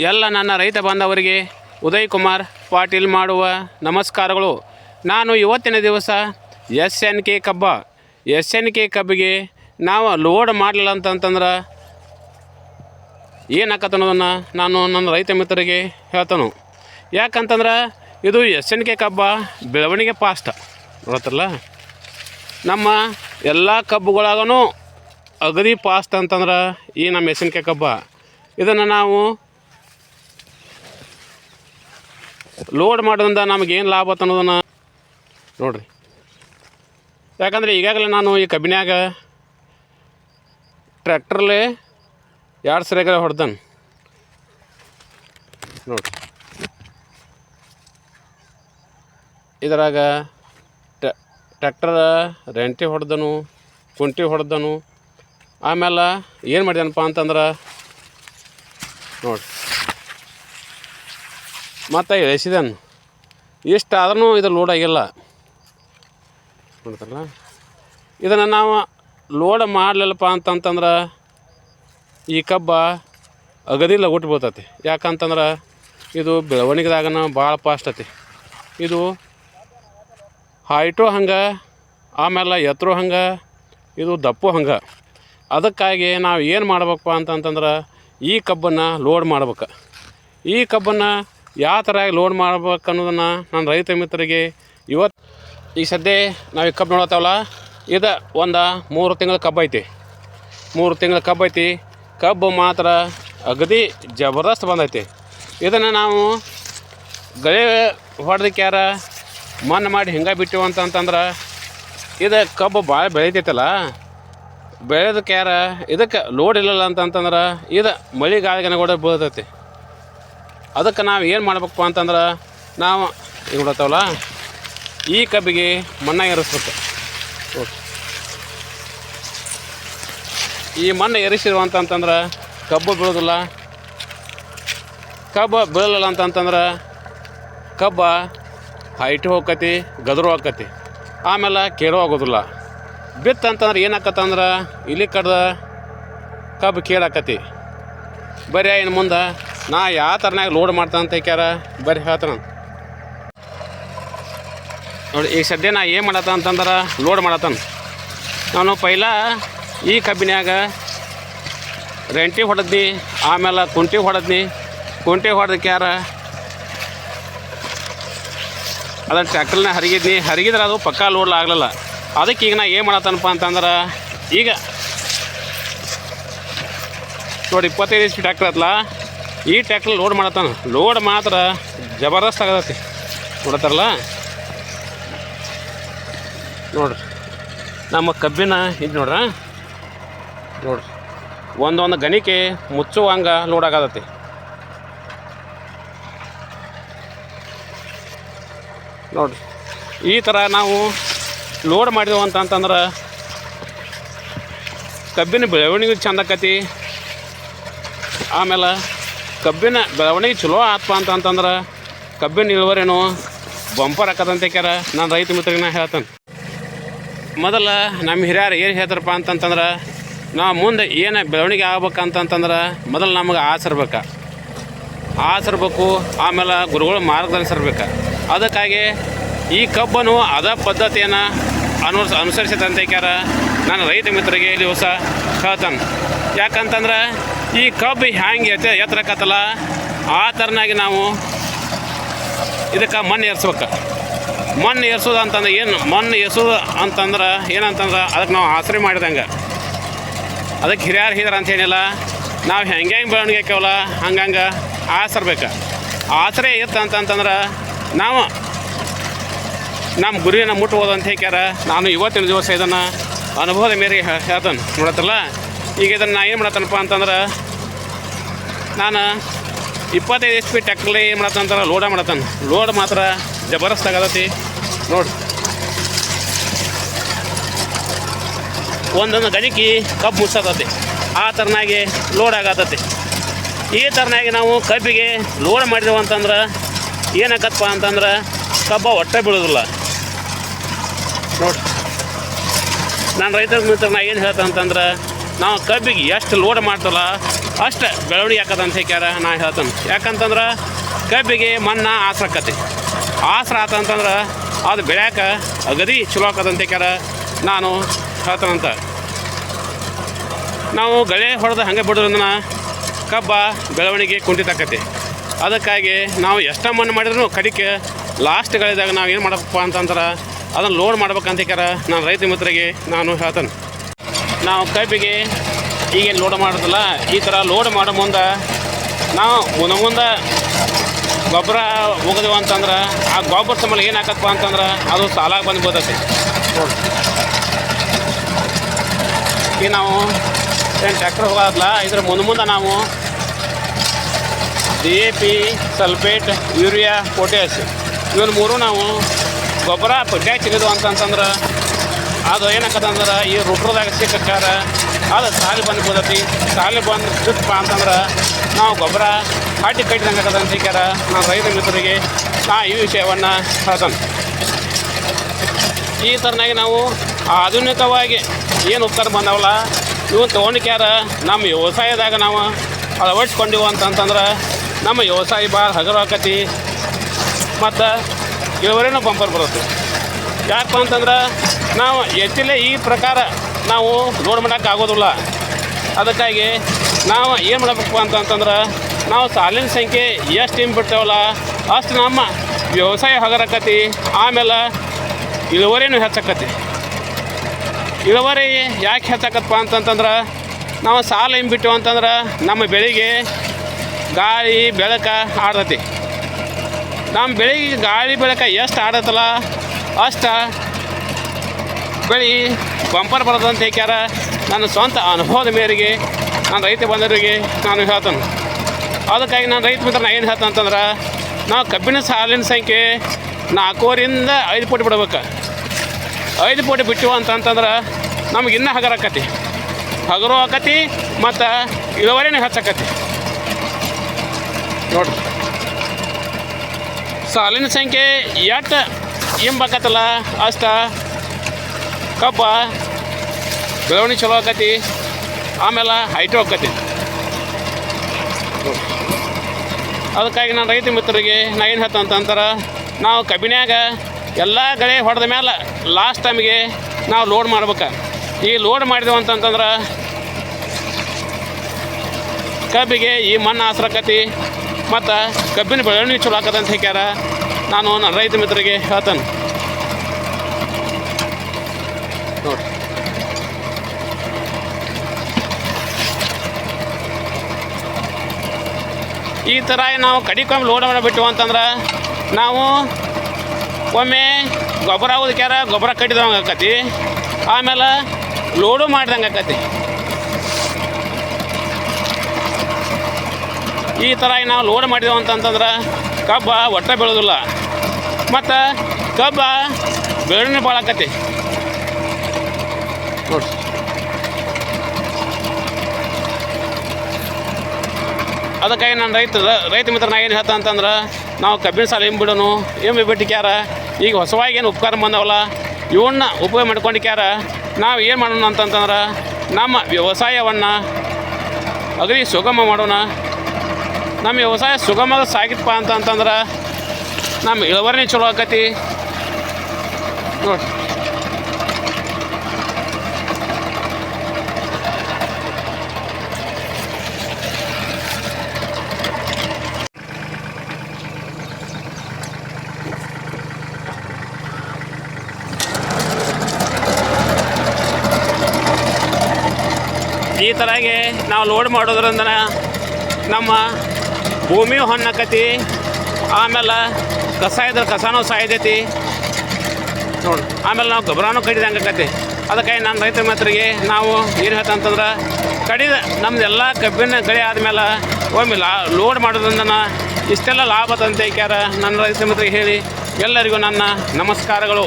ಎಲ್ಲ ನನ್ನ ರೈತ ಬಾಂಧವರಿಗೆ ಉದಯ್ ಕುಮಾರ್ ಪಾಟೀಲ್ ಮಾಡುವ ನಮಸ್ಕಾರಗಳು. ನಾನು ಇವತ್ತಿನ ದಿವಸ ಎಸ್ ಎನ್ ಕೆ ಕಬ್ಬ. ಎಸ್ ಎನ್ ಕೆ ಕಬ್ಬಿಗೆ ನಾವು ಲೋಡ್ ಮಾಡಲಿಲ್ಲ ಅಂತಂತಂದ್ರೆ ಏನಾಕತ್ತ ಅನ್ನೋದನ್ನು ನಾನು ನನ್ನ ರೈತ ಮಿತ್ರರಿಗೆ ಹೇಳ್ತಾನು. ಯಾಕಂತಂದ್ರೆ ಇದು ಎಸ್ ಎನ್ ಕೆ ಕಬ್ಬ ಬೆಳವಣಿಗೆ ಪಾಸ್ಟ್. ಗೊತ್ತಲ್ಲ? ನಮ್ಮ ಎಲ್ಲ ಕಬ್ಬುಗಳಾಗೂ ಅಗದಿ ಪಾಸ್ಟ್ ಅಂತಂದ್ರೆ ಈ ನಮ್ಮ ಎಸ್ ಎನ್ ಕೆ ಕಬ್ಬ. ಇದನ್ನು ನಾವು ಲೋಡ್ ಮಾಡೋದ್ರಿಂದ ನಮಗೇನು ಲಾಭ ಆತ ಅನ್ನೋದನ್ನು ನೋಡ್ರಿ. ಯಾಕಂದರೆ ಈಗಾಗಲೇ ನಾನು ಈ ಕಬ್ಬಿನ್ಯಾಗ ಟ್ರ್ಯಾಕ್ಟ್ರಲ್ಲಿ ಎರಡು ಸರಿಯಾಗ ಹೊಡೆದನ್. ನೋಡ್ರಿ. ಇದರಾಗ ಟ್ರ್ಯಾಕ್ಟರ್ ರೆಂಟಿ ಹೊಡೆದನು, ಕುಂಟಿ ಹೊಡೆದನು, ಆಮೇಲೆ ಏನು ಮಾಡಿದನಪ್ಪ ಅಂತಂದ್ರೆ ನೋಡ್ರಿ. ಮತ್ತು ಎಸಿದನ್ ಇಷ್ಟು ಆದ್ರೂ ಇದು ಲೋಡ್ ಆಗಿಲ್ಲ. ನೋಡ್ತಾರಲ್ಲ? ಇದನ್ನು ನಾವು ಲೋಡ್ ಮಾಡಲಿಲ್ಲಪ್ಪ ಅಂತಂತಂದ್ರೆ ಈ ಕಬ್ಬ ಅಗದಿ ಲಗುಟ್ ಬೀಳ್ತೈತಿ. ಯಾಕಂತಂದ್ರೆ ಇದು ಬೆಳವಣಿಗೆದಾಗನ ಭಾಳ ಫಾಸ್ಟ್ ಐತಿ. ಇದು ಹೈಟು ಹಂಗೆ, ಆಮೇಲೆ ಎತ್ತರು ಹಂಗೆ, ಇದು ದಪ್ಪು ಹಂಗೆ. ಅದಕ್ಕಾಗಿ ನಾವು ಏನು ಮಾಡ್ಬೇಕಪ್ಪ ಅಂತಂತಂದ್ರೆ ಈ ಕಬ್ಬನ್ನು ಲೋಡ್ ಮಾಡ್ಬೇಕು. ಈ ಕಬ್ಬನ್ನು ಯಾವ ಥರ ಲೋಡ್ ಮಾಡ್ಬೇಕು ಅನ್ನೋದನ್ನು ನನ್ನ ರೈತ ಮಿತ್ರರಿಗೆ ಇವತ್ತು ಈಗ ಸದ್ಯ ನಾವು ಈ ಕಬ್ಬು ನೋಡತ್ತವಲ್ಲ? ಇದು ಒಂದು ಮೂರು ತಿಂಗಳ ಕಬ್ಬು ಐತಿ. ಮೂರು ತಿಂಗಳ ಕಬ್ಬು ಐತಿ. ಕಬ್ಬು ಮಾತ್ರ ಅಗದಿ ಜಬರ್ದಸ್ತ್ ಬಂದೈತಿ. ಇದನ್ನು ನಾವು ಗಳೆ ಹೊಡೆದಕ್ಕೆ ಯಾರ ಮಣ್ಣು ಮಾಡಿ ಹಿಂಗೆ ಬಿಟ್ಟು ಅಂತಂತಂದ್ರೆ ಇದು ಕಬ್ಬು ಭಾಳ ಬೆಳೀತೈತಲ್ಲ? ಬೆಳೆದಕ್ಕೆ ಯಾರ ಇದಕ್ಕೆ ಲೋಡ್ ಇಲ್ಲಲ್ಲ ಅಂತಂತಂದ್ರೆ ಇದು ಮಳೆ ಗಾಳಿಗೆ ಕೂಡ ಬೀಳ್ತೈತಿ. ಅದಕ್ಕೆ ನಾವು ಏನು ಮಾಡಬೇಕು ಅಂತಂದ್ರೆ ನಾವು ಈಗ ನೋಡತ್ತವಲ್ಲ ಈ ಕಬ್ಬಿಗೆ ಮಣ್ಣ ಏರಿಸ್ಬೇಕು. ಓಕೆ. ಈ ಮಣ್ಣು ಏರಿಸಿರುವ ಅಂತಂತಂದ್ರೆ ಕಬ್ಬು ಬೀಳೋದಿಲ್ಲ. ಕಬ್ಬು ಬೀಳಲಿಲ್ಲ ಅಂತಂತಂದ್ರೆ ಕಬ್ಬ ಹೈಟು ಹೋಗತಿ ಗದರು ಆಕತಿ ಆಮೇಲೆ ಕೇಡು ಆಗೋದಿಲ್ಲ. ಬಿತ್ತು ಅಂತಂದ್ರೆ ಏನಾಕತ್ತಂದ್ರೆ ಇಲ್ಲಿ ಕಡ್ದ ಕಬ್ಬು ಕೇಳಾಕತಿ ಬರೀ ಇನ್ನು ಮುಂದೆ ನಾ ಯಾವ ಥರನಾಗ ಲೋಡ್ ಮಾಡ್ತಾನೆ ಅಂತ ಹೇಳ್ಯಾರ ಬರೀ ಹೇಳ್ತಾನ ನೋಡಿ ಈಗ ಸದ್ಯ ನಾ ಏನು ಮಾಡತ್ತ ಅಂತಂದ್ರೆ ಲೋಡ್ ಮಾಡತ್ತಾನ. ನಾನು ಪೈಲ ಈ ಕಬ್ಬಿನ್ಯಾಗ ರೆಂಟಿ ಹೊಡೆದ್ನಿ, ಆಮೇಲೆ ಕುಂಟಿ ಹೊಡೆದ್ನಿ. ಕುಂಟಿ ಹೊಡೆದಕ್ಯಾರ ಅದನ್ನು ಟ್ಯಾಕ್ಟ್ರಿನ ಹರಿಗಿದ್ನಿ. ಹರಿಗಿದ್ರೆ ಅದು ಪಕ್ಕಾ ಲೋಡ್ ಆಗಲಿಲ್ಲ. ಅದಕ್ಕೆ ಈಗ ನಾ ಏನು ಮಾಡತ್ತನಪ್ಪ ಅಂತಂದ್ರೆ ಈಗ ನೋಡಿ, ಇಪ್ಪತ್ತೈದು ಎಚ್ ಟ್ಯಾಕ್ಟ್ರ್ ಐತಲ್ಲ ಈ ಟ್ರ್ಯಾಕ್ಟರ್ ಲೋಡ್ ಮಾಡತ್ತಾನ. ಲೋಡ್ ಮಾತ್ರ ಜಬರ್ದಸ್ತ್ ಆಗತೈತಿ. ನೋಡತ್ತಾರಲ್ಲ? ನೋಡ್ರಿ. ನಮ್ಮ ಕಬ್ಬಿನ ಇದು ನೋಡ್ರ? ನೋಡ್ರಿ. ಒಂದೊಂದು ಗಣಿಕೆ ಮುಚ್ಚುವಂಗ ಲೋಡ್ ಆಗತೈತಿ. ನೋಡ್ರಿ. ಈ ಥರ ನಾವು ಲೋಡ್ ಮಾಡಿದೆವು ಅಂತಂತಂದ್ರೆ ಕಬ್ಬಿನ ಬೆಳವಣಿಗೆ ಚಂದ ಆಮೇಲೆ ಕಬ್ಬಿನ ಬೆಳವಣಿಗೆ ಚಲೋ ಆತ್ಪ ಅಂತಂತಂದ್ರೆ ಕಬ್ಬಿನ ಇಳುವರೇನು ಬಂಪರ್ ಹಾಕದಂತೆ ಕ್ಯಾರ ನಾನು ರೈತ ಮಿತ್ರಿಗೆ ನಾ ಹೇಳ್ತೇನೆ. ಮೊದಲ ನಮ್ಮ ಹಿರಿಯರು ಏನು ಹೇಳ್ತಾರಪ್ಪ ಅಂತಂತಂದ್ರೆ ನಾವು ಮುಂದೆ ಏನು ಬೆಳವಣಿಗೆ ಆಗ್ಬೇಕಂತಂತಂದ್ರೆ ಮೊದಲು ನಮಗೆ ಆಸರ್ಬೇಕು ಆಸರ್ಬೇಕು ಆಮೇಲೆ ಗುರುಗಳು ಮಾರ್ಗದರ್ಶಿರ್ಬೇಕು ಅದಕ್ಕಾಗಿ ಈ ಕಬ್ಬನ್ನು ಅದ ಪದ್ಧತಿಯನ್ನು ಅನುಸ, ಅನುಸರಿಸಿದಂತೆ ಕ್ಯಾರ ನಾನು ರೈತ ಮಿತ್ರರಿಗೆ ಇಲ್ಲಿ ಹೊಸ ಹೇಳ್ತಾನೆ. ಯಾಕಂತಂದ್ರೆ ಈ ಕಬ್ಬು ಹ್ಯಾಂಗೆ ಎತ್ತ ಎತ್ತರಕತ್ತಲ್ಲ ಆ ಥರನಾಗಿ ನಾವು ಇದಕ್ಕೆ ಮಣ್ಣು ಏರ್ಸ್ಬೇಕು. ಮಣ್ಣು ಏರ್ಸೋದು ಅಂತಂದ್ರೆ ಏನು? ಮಣ್ಣು ಏರ್ಸೋದು ಅಂತಂದ್ರೆ ಏನಂತಂದ್ರೆ ಅದಕ್ಕೆ ನಾವು ಆಸರೆ ಮಾಡಿದಂಗೆ. ಅದಕ್ಕೆ ಹಿರಿಯರು ಅಂತ ಏನಿಲ್ಲ ನಾವು ಹೆಂಗೆ ಹೆಂಗೆ ಬೆಳವಣಿಗೆ ಆಕ್ಯಾವಲ್ಲ ಹಂಗಂಗೆ ಆಸರ್ಬೇಕು. ಆಸರೆ ಇತ್ತು ಅಂತಂತಂದ್ರೆ ನಾವು ನಮ್ಮ ಗುರಿಯನ್ನು ಮುಟ್ಬೋದು ಅಂತ ಹೇಳ್ಯಾರ ನಾನು ಇವತ್ತಿನ ದಿವಸ ಇದನ್ನು ಅನುಭವದ ಮೇರೆಗೆ ಹೇಳ್ತಾನೆ. ನೋಡತ್ತಲ್ಲ? ಈಗ ಇದನ್ನು ನಾ ಏನು ಮಾಡತ್ತನಪ್ಪ ಅಂತಂದ್ರೆ ನಾನು ಇಪ್ಪತ್ತೈದು ಎಚ್ ಪಿ ಟ್ಯಾಕ್ಟ್ರಲ್ಲಿ ಏನು ಮಾಡತ್ತಂತಾರೆ ಲೋಡ ಮಾಡತ್ತಾನೆ ಲೋಡ್ ಮಾತ್ರ ಜಬರ್ದಸ್ತ್ ಆಗತ್ತೆ. ನೋಡಿ. ಒಂದೊಂದು ಗಣಿಕೆ ಕಬ್ಬು ಮುಚ್ಚತತಿ ಆ ಥರನಾಗಿ ಲೋಡ್ ಆಗತ್ತತಿ ಈ ಥರನಾಗಿ ನಾವು ಕಬ್ಬಿಗೆ ಲೋಡ್ ಮಾಡಿದೆವು ಅಂತಂದ್ರೆ ಏನಾಗತ್ತಪ್ಪ ಅಂತಂದ್ರೆ ಕಬ್ಬ ಹೊಟ್ಟೆ ಬೀಳೋದಿಲ್ಲ. ನೋಡಿ. ನಾನು ರೈತರ ಮಿತ್ರ ನಾ ಏನು ಹೇಳ್ತೇನೆ ಅಂತಂದ್ರೆ, ನಾವು ಕಬ್ಬಿಗೆ ಎಷ್ಟು ಲೋಡ್ ಮಾಡ್ತಲ್ಲ ಅಷ್ಟು ಬೆಳವಣಿಗೆ ಅಂತ ಹೇಳ್ಯಾರ ನಾ ಹೇಳ್ತೇನೆ. ಯಾಕಂತಂದ್ರೆ, ಕಬ್ಬಿಗೆ ಮಣ್ಣ ಆಸ್ರ ಆಸರ ಆತಂತಂದ್ರೆ ಅದು ಬೆಳ್ಯಾಕ ಅಗದಿ ಚಲೋ ಆಕದಂತ ಹೇಳ್ಯಾರ ನಾನು ಹೇಳ್ತೇನಂತ ನಾವು ಗಳೆ ಹೊಡೆದು ಹಂಗೆ ಬಿಡೋದ್ರಿಂದ ಕಬ್ಬ ಬೆಳವಣಿಗೆ ಕುಂಠಿತಾಕತಿ ಅದಕ್ಕಾಗಿ ನಾವು ಎಷ್ಟ ಮಣ್ಣು ಮಾಡಿದ್ರು ಕಡಿಕೆ ಲಾಸ್ಟ್ ಗಳಿದಾಗ ನಾವು ಏನು ಮಾಡಬೇಕಪ್ಪ ಅಂತಂದ್ರೆ, ಅದನ್ನು ಲೋಡ್ ಮಾಡ್ಬೇಕಂತ ಹೇಳ್ಯಾರ ನಾನು ರೈತ ಮಿತ್ರರಿಗೆ ನಾನು ಹೇಳ್ತೇನೆ. ನಾವು ಕಬ್ಬಿಗೆ ಈಗೇನು ಲೋಡ್ ಮಾಡೋದಲ್ಲ. ಈ ಥರ ಲೋಡ್ ಮಾಡೋ ಮುಂದೆ ನಾವು ಮುಂದೆ ಮುಂದೆ ಗೊಬ್ಬರ ಹೋಗದೇವ ಅಂತಂದ್ರೆ, ಆ ಗೊಬ್ಬರ ಸಂಬಳ ಏನು ಹಾಕತ್ತಪ್ಪ ಅಂತಂದ್ರೆ ಅದು ಸಾಲಾಗಿ ಬಂದು ಬೀಳ್ತೈತಿ ನೋಡಿ ಈಗ ನಾವು ಏನು ಟ್ರ್ಯಾಕ್ಟರ್ ಹೋಗೋದಲ್ಲ ಇದ್ರ ಮುಂದೆ ಮುಂದೆ ನಾವು D A P sulphate urea potash ಇವನ್ ಮೂರು ನಾವು ಗೊಬ್ಬರ ಪಟ್ಯಾಕ್ ಸಿಗೋದು ಅಂತಂತಂದ್ರೆ ಅದು ಏನಾಕತ್ತಂದ್ರೆ ಈ ರುಟ್ರದಾಗ ಸಿಕ್ಕಾರ ಅದು ಸಾಲಿ ಬಂದು ಕೂದತಿ ಸಾಲಿ ಬಂದು ಚುಪ್ಪ ಅಂತಂದ್ರೆ ನಾವು ಗೊಬ್ಬರ ಹಾಟಿ ಕಟ್ಟಿದಂಗೆ ಆಗದ ಅಂತ ರೈತ ಮಿತ್ರರಿಗೆ. ನಾ ಈ ವಿಷಯವನ್ನು ಹೇಳ್ತಾನೆ. ಈ ಥರನಾಗಿ ನಾವು ಆಧುನಿಕವಾಗಿ ಏನು ಉತ್ತರ ಬಂದವಲ್ಲ, ಇವನ್ ತೊಗೊಂಡಿಕ್ಯಾರ ನಮ್ಮ ವ್ಯವಸಾಯದಾಗ ನಾವು ಅಳವಡಿಸ್ಕೊಂಡಿವು ಅಂತಂತಂದ್ರೆ ನಮ್ಮ ವ್ಯವಸಾಯ ಭಾಳ ಹಗರು ಆಕತಿ. ಮತ್ತು ಇಳುವರಿನೂ ಬಂಪರ್ ಬರುತ್ತೆ. ಯಾಕಪ್ಪ ಅಂತಂದ್ರೆ ನಾವು ಎತ್ತಿಲೆ ಈ ಪ್ರಕಾರ ನಾವು ಲೋಡ್ ಮಾಡೋಕೆ ಆಗೋದಿಲ್ಲ. ಅದಕ್ಕಾಗಿ ನಾವು ಏನು ಮಾಡಬೇಕು ಅಂತಂತಂದ್ರೆ ನಾವು ಸಾಲಿನ ಸಂಖ್ಯೆ ಎಷ್ಟು ಏನು ಬಿಡ್ತೇವಲ್ಲ, ಅಷ್ಟು ನಮ್ಮ ವ್ಯವಸಾಯ ಹಗರಕತಿ ಆಮೇಲೆ ಇಳುವರಿನೂ ಹೆಚ್ಚಾಕತಿ. ಇಳುವರಿ ಯಾಕೆ ಹೆಚ್ಚಾಕತ್ತಪ್ಪ ಅಂತಂತಂದ್ರೆ ನಾವು ಸಾಲ ಏನು ಬಿಟ್ಟು ಅಂತಂದ್ರೆ ನಮ್ಮ ಬೆಳೆಗೆ ಗಾಳಿ, ಬೆಳಕ ಆಡತಿ ನಮ್ಮ ಬೆಳೆಗೆ ಗಾಳಿ, ಬೆಳಕ ಎಷ್ಟು ಆಡತ್ತಲ್ಲ, ಅಷ್ಟು ಬೆಳೆ ಬಂಪರ್ ಬರೋದಂತ ಹೇಳ್ಯಾರ ನನ್ನ ಸ್ವಂತ ಅನುಭವದ ಮೇರೆಗೆ ನಾನು ರೈತ ಬಂದವರಿಗೆ ನಾನು ಹೇಳ್ತಾನೆ. ಅದಕ್ಕಾಗಿ ನಾನು ರೈತ ಮಿತ್ರ ಏನು ಹೇಳ್ತಾನೆ ಅಂತಂದ್ರೆ, ನಾವು ಕಬ್ಬಿನ ಸಾಲಿನ ಸಂಖ್ಯೆ ನಾಲ್ಕೂವರಿಂದ ಐದು ಪೋಟಿ ಬಿಡ್ಬೇಕು. ಐದು ಪೋಟಿ ಬಿಟ್ಟು ಅಂತಂತಂದ್ರೆ ನಮ್ಗೆ ಇನ್ನೂ ಹಗರ ಆಕತಿ. ಹಗರು ಆಕತಿ ಮತ್ತು ಇಳುವರಿನೂ ಹೆಚ್ಚಾಕತಿ. ನೋಡ್ರಿ. ಸಾಲಿನ ಸಂಖ್ಯೆ ಎಷ್ಟು ಎಂಬಕತ್ತಲ್ಲ, ಅಷ್ಟ ಕಬ್ಬ, ಬೆಳವಣಿಗೆ ಚಲೋ ಆಕತಿ, ಆಮೇಲೆ ಹೈಟು ಆಕತಿ. ಅದಕ್ಕಾಗಿ ನಾನು ರೈತ ಮಿತ್ರರಿಗೆ, ನಾ ಏನು ಹೇಳ್ತ ಅಂತಂದ್ರೆ ನಾವು ಕಬ್ಬಿನ್ಯಾಗ ಎಲ್ಲ ಗಳೆ ಹೊಡೆದ ಮೇಲೆ ಲಾಸ್ಟ್ ಟೈಮ್ಗೆ ನಾವು ಲೋಡ್ ಮಾಡ್ಬೇಕು. ಈ ಲೋಡ್ ಮಾಡಿದೆವು ಅಂತಂತಂದ್ರೆ, ಕಬ್ಬಿಗೆ ಈ ಮಣ್ಣು ಆಸರಾಕತಿ ಮತ್ತು ಕಬ್ಬಿನ ಬೆಳವಣಿಗೆ ಚಲೋ ಆಕತ್ತೆ ಅಂತ ಹೇಳ್ಯಾರ ನಾನು ನನ್ನ ರೈತ ಮಿತ್ರರಿಗೆ ಹೇಳ್ತೇನೆ. ನೋಡಿ. ಈ ಥರ ನಾವು ಕಡಿಕೊಮ್ಮೆ ಲೋಡ್ ಮಾಡಿಬಿಟ್ಟು ಅಂತಂದ್ರೆ ನಾವು ಒಮ್ಮೆ ಗೊಬ್ಬರ ಆಗೋದಕ್ಕಾರ ಗೊಬ್ಬರ ಕಟ್ಟಿದಂಗೆ ಆಕತಿ. ಆಮೇಲೆ ಲೋಡು ಮಾಡಿದಂಗೆ ಆಕತಿ. ಈ ಥರ ನಾವು ಲೋಡ್ ಮಾಡಿದೆವು ಅಂತಂತಂದ್ರೆ ಕಬ್ಬ ಒಟ್ಟ ಬೆಳೆಯೋದಿಲ್ಲ ಮತ್ತು ಕಬ್ಬ ಬೆಳವಣಿಗೆ ಭಾಳ ಆಕತಿ. ನೋಡಿ ಅದಕ್ಕಾಗಿ ನಾನು ರೈತ ರೈತ ಮಿತ್ರ ಏನು ಹೇಳ್ತಾ ಅಂತಂದ್ರೆ, ನಾವು ಕಬ್ಬಿನ ಸಾಲ ಏನು ಬಿಡೋನು ಏನು ಬಿಟ್ಟಿಕ್ಯಾರ, ಈಗ ಹೊಸವಾಗಿ ಏನು ಉಪಕಾರ ಬಂದವಲ್ಲ ಇವನ್ನ ಉಪಯೋಗ ಮಾಡ್ಕೊಂಡಿಕ್ಯಾರ ನಾವು ಏನು ಮಾಡೋಣ ಅಂತಂತಂದ್ರೆ, ನಮ್ಮ ವ್ಯವಸಾಯವನ್ನು ಅಗದಿ ಸುಗಮ ಮಾಡೋಣ. ನಮ್ಮ ವ್ಯವಸಾಯ ಸುಗಮ ಸಾಗಿತ್ಪ ಅಂತ ಅಂತಂದ್ರೆ ನಮ್ಮ ಇಳುವರಿನೇ ಚಲೋ ಆಕತಿ. ನೋಡಿ. ಈ ಥರಾಗಿ ನಾವು ಲೋಡ್ ಮಾಡೋದ್ರಿಂದ ನಮ್ಮ ಭೂಮಿ ಹೊನ್ನಕತಿ, ಆಮೇಲೆ ಕಸ ಇದ್ರೆ ಕಸನೂ ಸಾಯ್ತೈತಿ. ನೋಡಿ, ಆಮೇಲೆ ನಾವು ಗೊಬ್ಬರನೂ ಕಡಿದಂಗೆ ಆಕತಿ. ಅದಕ್ಕಾಗಿ ನಾನು ರೈತ ಮಿತ್ರರಿಗೆ ನಾವು ಏನು ಹೇಳ್ತಂತಂದ್ರೆ ಕಡಿದ ನಮ್ದೆಲ್ಲ ಕಬ್ಬಿನ ಗಳಿ ಆದಮೇಲೆ ಒಮ್ಮೆ ಲಾ ಲೋಡ್ ಮಾಡೋದ್ರಿಂದ ಇಷ್ಟೆಲ್ಲ ಲಾಭ ತಂತೆ ಕ್ಯಾರ ನನ್ನ ರೈತ ಮಿತ್ರರಿಗೆ ಹೇಳಿ ಎಲ್ಲರಿಗೂ ನನ್ನ ನಮಸ್ಕಾರಗಳು.